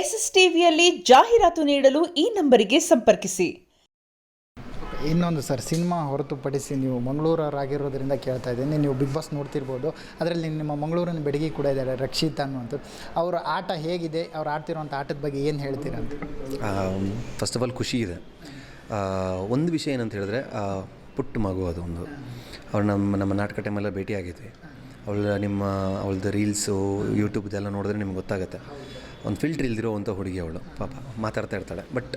S S ಟಿವಿಯಲ್ಲಿ ಜಾಹೀರಾತು ನೀಡಲು ಈ ನಂಬರಿಗೆ ಸಂಪರ್ಕಿಸಿ. ಇನ್ನೊಂದು ಸರ್ ಸಿನಿಮಾ ಹೊರತುಪಡಿಸಿ ನೀವು ಮಂಗಳೂರವರಾಗಿರೋದ್ರಿಂದ ಕೇಳ್ತಾ ಇದ್ದೀನಿ. ನೀವು ಬಿಗ್ ಬಾಸ್ ನೋಡ್ತಿರ್ಬೋದು. ಅದರಲ್ಲಿ ನಿಮ್ಮ ಮಂಗಳೂರಿನ ಬೆಡಗಿ ಕೂಡ ಇದ್ದಾರೆ ರಕ್ಷಿತಾ ಅನ್ನುವಂಥದ್ದು ಅವರ ಆಟ ಹೇಗಿದೆ? ಅವ್ರು ಆಡ್ತಿರೋಂಥ ಆಟದ ಬಗ್ಗೆ ಏನು ಹೇಳ್ತೀರಾ ಅಂತ? ಫಸ್ಟ್ ಆಫ್ ಆಲ್ ಖುಷಿ ಇದೆ. ಒಂದು ವಿಷಯ ಏನಂತ ಹೇಳಿದ್ರೆ ಪುಟ್ಟ ಮಗು ಅದು ಒಂದು. ಅವ್ರು ನಮ್ಮ ನಮ್ಮ ನಾಟಕ ಟೈಮೆಲ್ಲ ಭೇಟಿಯಾಗಿದ್ವಿ. ಅವಳ ನಿಮ್ಮ ಅವಳದ್ದು ರೀಲ್ಸು ಯೂಟ್ಯೂಬ್ದೆಲ್ಲ ನೋಡಿದ್ರೆ ನಿಮ್ಗೆ ಗೊತ್ತಾಗುತ್ತೆ. ಒಂದು ಫಿಲ್ಟ್ರ್ ಇಲ್ದಿರೋವಂಥ ಹುಡುಗಿ ಅವಳು. ಪಾಪ, ಮಾತಾಡ್ತಾ ಇರ್ತಾಳೆ. ಬಟ್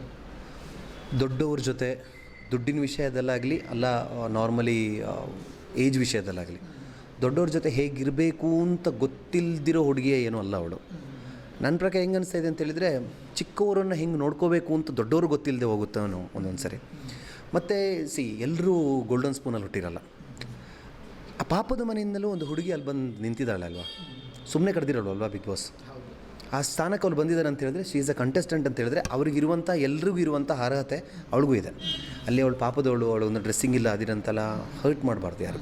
ದೊಡ್ಡವ್ರ ಜೊತೆ ದುಡ್ಡಿನ ವಿಷಯದಲ್ಲಾಗಲಿ, ಅಲ್ಲ ನಾರ್ಮಲಿ ಏಜ್ ವಿಷಯದಲ್ಲಾಗಲಿ, ದೊಡ್ಡವ್ರ ಜೊತೆ ಹೇಗಿರಬೇಕು ಅಂತ ಗೊತ್ತಿಲ್ದಿರೋ ಹುಡುಗಿಯೇ ಏನೂ ಅಲ್ಲ ಅವಳು. ನನ್ನ ಪ್ರಕಾರ ಹೆಂಗೆ ಅನಿಸ್ತಾ ಇದೆ ಅಂತೇಳಿದರೆ ಚಿಕ್ಕವರನ್ನು ಹೆಂಗೆ ನೋಡ್ಕೋಬೇಕು ಅಂತ ದೊಡ್ಡವರು ಗೊತ್ತಿಲ್ಲದೆ ಅವನು ಒಂದೊಂದು ಸರಿ ಮತ್ತು ಸಿ ಎಲ್ಲರೂ ಗೋಲ್ಡನ್ ಸ್ಪೂನಲ್ಲಿ ಹುಟ್ಟಿರಲ್ಲ. ಆ ಪಾಪದ ಮನೆಯಿಂದಲೂ ಒಂದು ಹುಡುಗಿ ಅಲ್ಲಿ ಬಂದು ನಿಂತಿದ್ದಾಳೆ ಅಲ್ವಾ? ಸುಮ್ಮನೆ ಕರೆದಿರೋಲ್ವಾ ಬಿಗ್ ಬಾಸ್? ಆ ಸ್ಥಾನಕ್ಕೆ ಅವ್ರು ಬಂದಿದ್ದಾರೆ ಅಂತ ಹೇಳಿದ್ರೆ ಶಿ ಈಸ್ ಅ ಕಂಟೆಸ್ಟೆಂಟ್ ಅಂತ ಹೇಳಿದ್ರೆ ಅವ್ರಿಗಿರುವಂಥ ಎಲ್ರಿಗೂ ಇರುವಂಥ ಅರ್ಹತೆ ಅವಳಿಗೂ ಇದೆ. ಅಲ್ಲಿ ಅವಳು ಪಾಪದವಳು, ಅವಳು ಒಂದು ಡ್ರೆಸ್ಸಿಂಗ್ ಇಲ್ಲ, ಅದಿರಂತೆಲ್ಲ ಹರ್ಟ್ ಮಾಡಬಾರ್ದು ಯಾರು.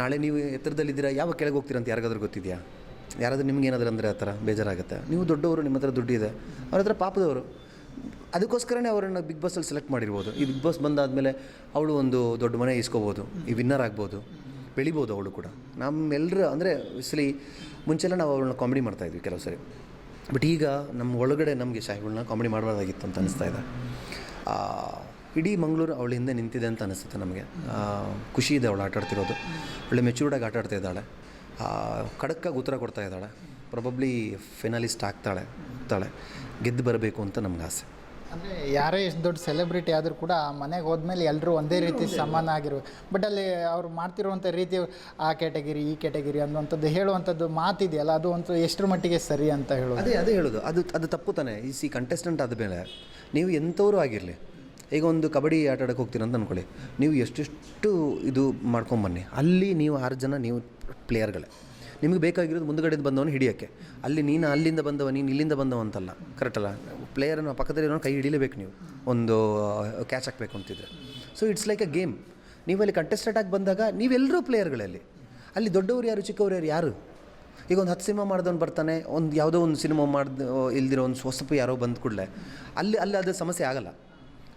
ನಾಳೆ ನೀವು ಎತ್ತರದಲ್ಲಿದ್ದೀರಾ ಯಾವ ಕೆಳಗೆ ಹೋಗ್ತೀರಾ ಅಂತ ಯಾರಿಗಾದ್ರೂ ಗೊತ್ತಿದೆಯಾ? ಯಾರಾದರೂ ನಿಮ್ಗೆ ಏನಾದರೂ ಅಂದರೆ ಆ ಥರ ಬೇಜಾರಾಗುತ್ತೆ. ನೀವು ದೊಡ್ಡವರು, ನಿಮ್ಮ ಹತ್ರ ದುಡ್ಡಿದೆ ಅವ್ರ ಹತ್ರ ಪಾಪದವರು. ಅದಕ್ಕೋಸ್ಕರನೇ ಅವರನ್ನು ಬಿಗ್ ಬಾಸಲ್ಲಿ ಸೆಲೆಕ್ಟ್ ಮಾಡಿರ್ಬೋದು. ಈ ಬಿಗ್ ಬಾಸ್ ಬಂದಾದಮೇಲೆ ಅವಳು ಒಂದು ದೊಡ್ಡ ಮನೆ ಇಸ್ಕೋಬೋದು ಈ ವಿನ್ನರ್ ಆಗ್ಬೋದು. ಬೆಳಿಬೋದು ಅವಳು ಕೂಡ. ನಮ್ಮೆಲ್ಲರ ಅಂದರೆ ಇಸಲಿ ಮುಂಚೆಲ್ಲ ನಾವು ಅವಳನ್ನ ಕಾಮಿಡಿ ಮಾಡ್ತಾಯಿದ್ವಿ ಕೆಲವು ಸರಿ. ಬಟ್ ಈಗ ನಮ್ಮ ಒಳಗಡೆ ನಮಗೆ ಶಾಹಿಗಳನ್ನ ಕಾಮಿಡಿ ಮಾಡಬಾರ್ದಾಗಿತ್ತು ಅಂತ ಅನಿಸ್ತಾ ಇದೆ. ಇಡೀ ಮಂಗಳೂರು ಅವಳ ಹಿಂದೆ ನಿಂತಿದೆ ಅಂತ ಅನಿಸುತ್ತೆ ನಮಗೆ. ಖುಷಿ ಇದೆ ಅವಳು ಆಟಾಡ್ತಿರೋದು. ಒಳ್ಳೆ ಮೆಚೂರ್ಡಾಗಿ ಆಟಾಡ್ತಾ ಇದ್ದಾಳೆ. ಖಡಕ್ಕಾಗಿ ಉತ್ತರ ಕೊಡ್ತಾ ಇದ್ದಾಳೆ. ಪ್ರೊಬಬ್ಲಿ ಫಿನಾಲಿಸ್ಟ್ ಆಗ್ತಾಳೆ ಆಗ್ತಾಳೆ ಗೆದ್ದು ಬರಬೇಕು ಅಂತ ನಮ್ಗೆ ಆಸೆ. ಅಂದರೆ ಯಾರೇ ಎಷ್ಟು ದೊಡ್ಡ ಸೆಲೆಬ್ರಿಟಿ ಆದರೂ ಕೂಡ ಮನೆಗೆ ಹೋದ್ಮೇಲೆ ಎಲ್ಲರೂ ಒಂದೇ ರೀತಿ ಸಮಾನ ಆಗಿರು ಬಟ್ ಅಲ್ಲಿ ಅವ್ರು ಮಾಡ್ತಿರುವಂಥ ರೀತಿ ಆ ಕ್ಯಾಟಗಿರಿ ಈ ಕ್ಯಾಟಗಿರಿ ಅನ್ನುವಂಥದ್ದು ಹೇಳುವಂಥದ್ದು ಮಾತಿದೆಯಲ್ಲ, ಅದು ಒಂದು ಎಷ್ಟರ ಮಟ್ಟಿಗೆ ಸರಿ ಅಂತ ಹೇಳೋದು. ಅದೇ ಅದೇ ಹೇಳೋದು. ಅದು ಅದು ತಪ್ಪು ತಾನೆ. ಈ ಸಿ ಕಂಟೆಸ್ಟೆಂಟ್ ಆದಮೇಲೆ ನೀವು ಎಂಥವರು ಆಗಿರಲಿ. ಈಗ ಒಂದು ಕಬಡ್ಡಿ ಆಟ ಆಡೋಕೆ ಹೋಗ್ತೀರ ಅಂತ ಅಂದ್ಕೊಳ್ಳಿ ನೀವು ಎಷ್ಟೆಷ್ಟು ಇದು ಮಾಡ್ಕೊಂಬನ್ನಿ ಅಲ್ಲಿ ನೀವು ಆರು ಜನ, ನೀವು ಪ್ಲೇಯರ್ಗಳೇ ನಿಮಗೆ ಬೇಕಾಗಿರೋದು ಮುಂದುಗಡೆದು ಬಂದವನು ಹಿಡಿಯೋಕ್ಕೆ. ಅಲ್ಲಿ ನೀನು ಅಲ್ಲಿಂದ ಬಂದವ, ನೀನು ಇಲ್ಲಿಂದ ಬಂದವ ಅಂತಲ್ಲ ಕರೆಕ್ಟ್ ಅಲ್ಲ? ಪ್ಲೇಯರನ್ನು ಪಕ್ಕದಲ್ಲಿ ಕೈ ಹಿಡಿಲೇಬೇಕು ನೀವು. ಒಂದು ಕ್ಯಾಚ್ ಹಾಕಬೇಕು ಅಂತಿದ್ರೆ. So it's like a game ನೀವು ಅಲ್ಲಿ ಕಂಟೆಸ್ಟೆಂಟ್ ಆಗಿ ಬಂದಾಗ ನೀವೆಲ್ಲರೂ ಪ್ಲೇಯರ್ಗಳಲ್ಲಿ ಅಲ್ಲಿ ದೊಡ್ಡವರು ಯಾರು, ಚಿಕ್ಕವರು ಯಾರು ಯಾರು? ಈಗ ಒಂದು ಹತ್ತು ಸಿನಿಮಾ ಮಾಡಿದವನು ಬರ್ತಾನೆ, ಒಂದು ಯಾವುದೋ ಒಂದು ಸಿನಿಮಾ ಮಾಡ್ದು ಇಲ್ದಿರೋ ಒಂದು ಹೊಸಪು ಯಾರೋ ಬಂದ ಕೂಡಲೇ, ಅಲ್ಲಿ ಅಲ್ಲಿ ಅದು ಸಮಸ್ಯೆ ಆಗಲ್ಲ.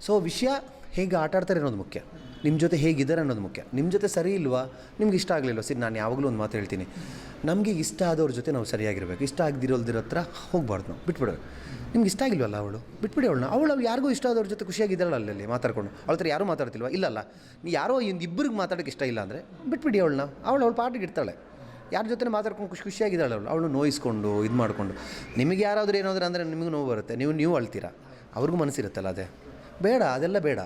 ಸೊ ವಿಷಯ ಹೇಗೆ ಆಟ ಆಡ್ತಾರೆ ಅನ್ನೋದು ಮುಖ್ಯ. ನಿಮ್ಮ ಜೊತೆ ಹೇಗಿದ್ದಾರೆ ಅನ್ನೋದು ಮುಖ್ಯ. ನಿಮ್ಮ ಜೊತೆ ಸರಿ ಇಲ್ವಾ? ನಿಮ್ಗೆ ಇಷ್ಟ ಆಗಲಿಲ್ವ? ಸರಿ, ನಾನು ಯಾವಾಗಲೂ ಒಂದು ಮಾತು ಹೇಳ್ತೀನಿ. ನಮಗೆ ಇಷ್ಟ ಆದವ್ರ ಜೊತೆ ನಾವು ಸರಿಯಾಗಿರಬೇಕು. ಇಷ್ಟ ಆಗದಿರೋದ್ರ ಹತ್ರ ಹೋಗ್ಬಾರ್ದು ನಾವು. ಬಿಟ್ಬಿಡೋದು ನಿಮ್ಗೆ ಇಷ್ಟ ಆಗಿಲ್ವಲ್ಲ ಅವಳು? ಬಿಟ್ಬಿಡಿ ಅವಳನ್ನ. ಅವಳು ಯಾರಿಗೂ ಇಷ್ಟ ಆದವ್ರ ಜೊತೆ ಖುಷಿಯಾಗಿದ್ದಾಳೆ ಅಲ್ಲಿ ಮಾತಾಡ್ಕೊಂಡು. ಅವಳ ಹತ್ರ ಯಾರೂ ಮಾತಾಡ್ತಿಲ್ವ? ಇಲ್ಲಲ್ಲ ನೀ ಯಾರೋ ಒಂದು ಇಬ್ಬರಿಗೆ ಮಾತಾಡೋಕ್ಕೆ ಇಷ್ಟ ಇಲ್ಲ ಅಂದರೆ ಬಿಟ್ಬಿಡಿ ಅವಳನ್ನ. ಅವಳು ಅವಳು ಪಾಟಿಗೆ ಇರ್ತಾಳೆ ಯಾರ ಜೊತೆ ಮಾತಾಡ್ಕೊಂಡು ಖುಷಿ ಖುಷಿಯಾಗಿದ್ದಾಳೆ ಅವಳು. ಅವಳು ನೋಯಿಸ್ಕೊಂಡು, ಇದು ಮಾಡಿಕೊಂಡು. ನಿಮಗೆ ಯಾರಾದರೂ ಏನಾದರೂ ಅಂದರೆ ನಿಮಗೂ ನೋವು ಬರುತ್ತೆ. ನೀವು ನೀವು ಅಳ್ತೀರಾ? ಅವ್ರಿಗೂ ಮನಸ್ಸಿರುತ್ತಲ್ಲ ಅದೇ. ಬೇಡ, ಅದೆಲ್ಲ ಬೇಡ.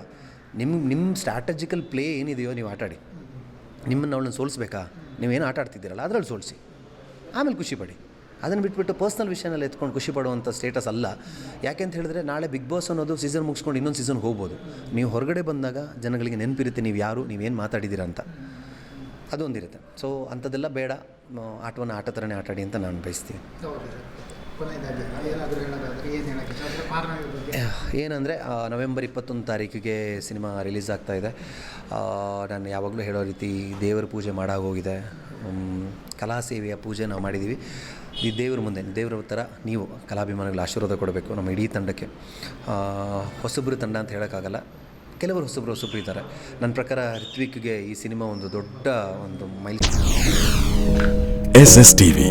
ನಿಮ್ಮ ನಿಮ್ಮ ಸ್ಟ್ರಾಟಜಿಕಲ್ ಪ್ಲೇ ಏನಿದೆಯೋ ನೀವು ಆಟಾಡಿ. ನಿಮ್ಮನ್ನು ಅವಳನ್ನ ಸೋಲಿಸ್ಬೇಕಾ? ನೀವೇನು ಆಟ ಆಡ್ತಿದ್ದೀರಲ್ಲ, ಅದರಲ್ಲಿ ಸೋಲಿಸಿ. ಆಮೇಲೆ ಖುಷಿಪಡಿ ಅದನ್ನು ಬಿಟ್ಬಿಟ್ಟು ಪರ್ಸ್ನಲ್ ವಿಷಯನಲ್ಲಿ ಎತ್ಕೊಂಡು ಖುಷಿ ಪಡುವಂಥ ಸ್ಟೇಟಸ್ ಅಲ್ಲ. ಯಾಕೆ ಅಂತ ಹೇಳಿದ್ರೆ, ನಾಳೆ ಬಿಗ್ ಬಾಸ್ ಅನ್ನೋದು ಸೀಸನ್ ಮುಗಿಸ್ಕೊಂಡು ಇನ್ನೊಂದು ಸೀಸನ್ ಹೋಗ್ಬೋದು. ನೀವು ಹೊರಗಡೆ ಬಂದಾಗ ಜನಗಳಿಗೆ ನೆನಪಿರುತ್ತೆ ನೀವು ಯಾರು, ನೀವೇನು ಮಾತಾಡಿದ್ದೀರಾ ಅಂತ. ಅದೊಂದಿರುತ್ತೆ. ಸೊ ಅಂಥದ್ದೆಲ್ಲ ಬೇಡ. ಆಟವನ್ನು ಆಟ ಥರನೇ ಆಟಾಡಿ ಅಂತ ನಾನು ಬಯಸ್ತೀನಿ. ಏನಂದರೆ ನವೆಂಬರ್ ಇಪ್ಪತ್ತೊಂದು ತಾರೀಕಿಗೆ ಸಿನಿಮಾ ರಿಲೀಸ್ ಆಗ್ತಾ ಇದೆ. ನಾನು ಯಾವಾಗಲೂ ಹೇಳೋ ರೀತಿ ದೇವರ ಪೂಜೆ ಮಾಡಾಗೋಗಿದೆ ಕಲಾ ಸೇವೆಯ ಪೂಜೆ ನಾವು ಮಾಡಿದ್ದೀವಿ ಈ ದೇವ್ರ ಮುಂದೆ ದೇವರ ಥರ ನೀವು ಕಲಾಭಿಮಾನಿಗಳ ಆಶೀರ್ವಾದ ಕೊಡಬೇಕು ನಮ್ಮ ಇಡೀ ತಂಡಕ್ಕೆ. ಹೊಸಬ್ರು ತಂಡ ಅಂತ ಹೇಳೋಕ್ಕಾಗಲ್ಲ. ಕೆಲವರು ಹೊಸಬ್ರು ಹೊಸಬ್ರು ಇದ್ದಾರೆ. ನನ್ನ ಪ್ರಕಾರ ಋತ್ವಿಕ್ಗೆ ಈ ಸಿನಿಮಾ ಒಂದು ದೊಡ್ಡ ಒಂದು mile S S TV